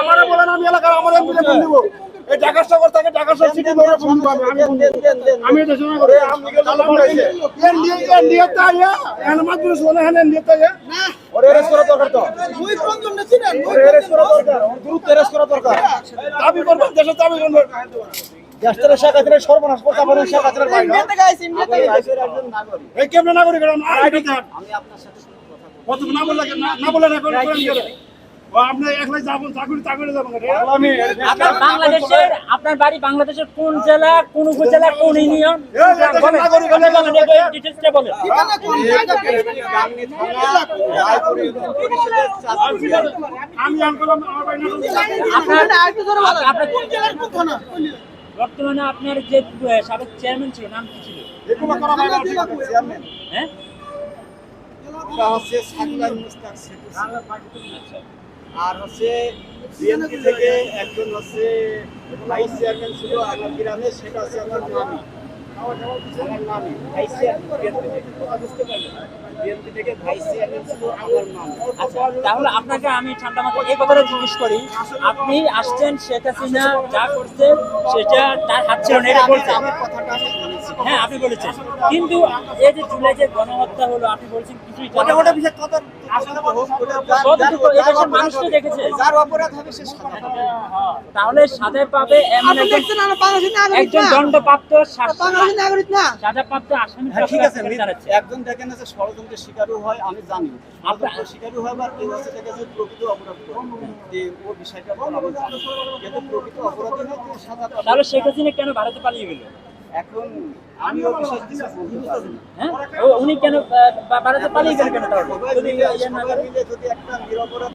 আমারে বলেন আমি এলাকার আমার এমপিকে ফোন দিব। এই ঢাকা শহর থেকে ঢাকা শহর সিটি ধরে ফোন দিব আমি। আমি ফোন দিব। আমি এটা শোনা করে। এর নিয়ে এর নিয়ে এর মাধ্যমে শোনা হেন নিয়ে তাই ওরে করা দরকার তো। ওরে এরেস্ট করা দরকার। ওর দ্রুত করা দরকার। দাবি করবেন দেশে দাবি দেশটারে শেখ সর্বনাশ করতে পারেন ভাই না এই কেমন নাগরিক? এরা আইডি কার্ড কত না বললে না- না বলে রেকর্ড করেন কেন? ও আপনি একলাই যাবেন চাকরি চাকরি যাবেন আপনার বাংলাদেশের আপনার বাড়ি বাংলাদেশের কোন জেলা কোন উপজেলা কোন ইউনিয়ন আমি আপনার আপনার বর্তমানে আপনার যে সাবেক চেয়ারম্যান ছিল নাম কি ছিল এগুলো করা ভাই না চেয়ারম্যান হ্যাঁ হচ্ছে মুস্তাক আর হচ্ছে বিএনপি থেকে একজন হচ্ছে ভাইস চেয়ারম্যান ছিল আমার গ্রামে সেটা হচ্ছে আমার নামি আমার নামি ভাইস চেয়ারম্যান বিএনপি থেকে। কথা বুঝতে পারলেন বিএনপি থেকে ভাইস চেয়ারম্যান ছিল আমার নামি আচ্ছা তাহলে আপনাকে আমি ঠান্ডা মাথায় এই কথাটা জিজ্ঞেস করি। আপনি আসছেন শেখ হাসিনা যা করছে সেটা তার হাত ছিল না এটা আমার কথাটা আমি বলেছি হ্যাঁ আপনি বলেছেন। কিন্তু এই যে জুলাই যে গণহত্যা হলো আপনি বলছেন কিছুই পাবে। তাহলে সাজা পাবে এমন একজন একজন দণ্ডপ্রাপ্ত সাজাপ্রাপ্ত আসামি হ্যাঁ, ঠিক আছে একজন দেখেন যে ষড়যন্ত্রের শিকারও হয় আমি জানি। শিকারও হয় বা কেউ হচ্ছে দেখে যে প্রকৃত অপরাধ যে ও বিষয়টা তো আমি জানি কিন্তু প্রকৃত অপরাধী হয় সাজা তাহলে শেখ হাসিনা কেন ভারতে পালিয়ে গেল? এখন আমি ও কিছু বলতে পারছি হ্যাঁ? উনি কেন বাড়াতে পারি পালিয়ে গেল কেন তাহলে? ইয়ে যদি একটা নিরপরাধ